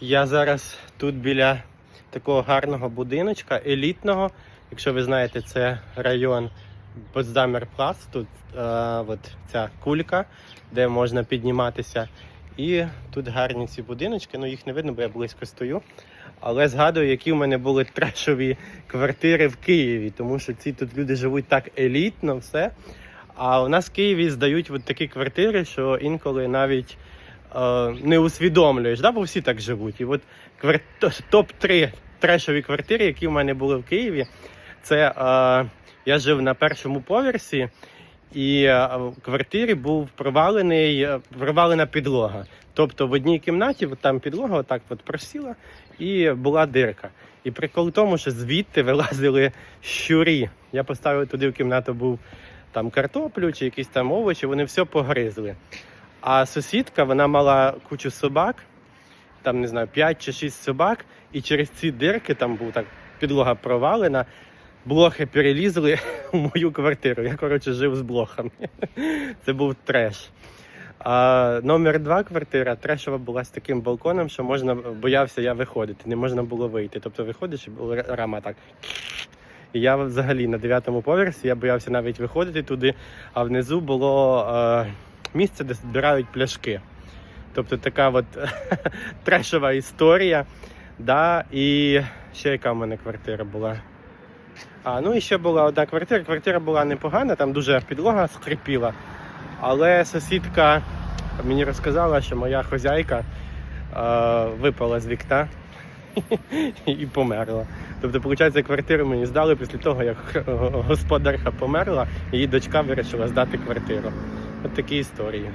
Я зараз тут біля такого гарного будиночка, елітного. Якщо ви знаєте, це район Потсдамерплац, тут е, от ця кулька, де можна підніматися. І тут гарні ці будиночки, ну їх не видно, бо я близько стою. Але згадую, які в мене були трешові квартири в Києві, тому що ці тут люди живуть так елітно, все. А у нас в Києві здають от такі квартири, що інколи навіть не усвідомлюєш, да? бо всі так живуть. І от квар... топ-3 трешові квартири, які в мене були в Києві, це е, я жив на першому поверсі, і е, в квартирі був провалений, е, провалена підлога. Тобто в одній кімнаті там підлога отак от просіла і була дирка. І прикол в тому, що звідти вилазили щурі. Я поставив туди в кімнату був там картоплю чи якісь там овочі, вони все погризли. А сусідка вона мала кучу собак, там не знаю, 5 чи 6 собак, і через ці дирки там був так підлога провалена. Блохи перелізли у мою квартиру. Я коротше жив з блохами. Це був треш. А номер два квартира трешова була з таким балконом, що можна боявся я виходити, не можна було вийти. Тобто виходиш і рама так. І я взагалі на дев'ятому поверсі я боявся навіть виходити туди, а внизу було е, місце, де збирають пляшки. Тобто така от трешова історія. Да? І ще яка в мене квартира була. А, ну і ще була одна квартира. Квартира була непогана, там дуже підлога скрипіла. Але сусідка мені розказала, що моя хозяйка е, випала з вікна і померла. Тобто, виходить, квартиру мені здали після того, як господарка померла, її дочка вирішила здати квартиру. От такі історії.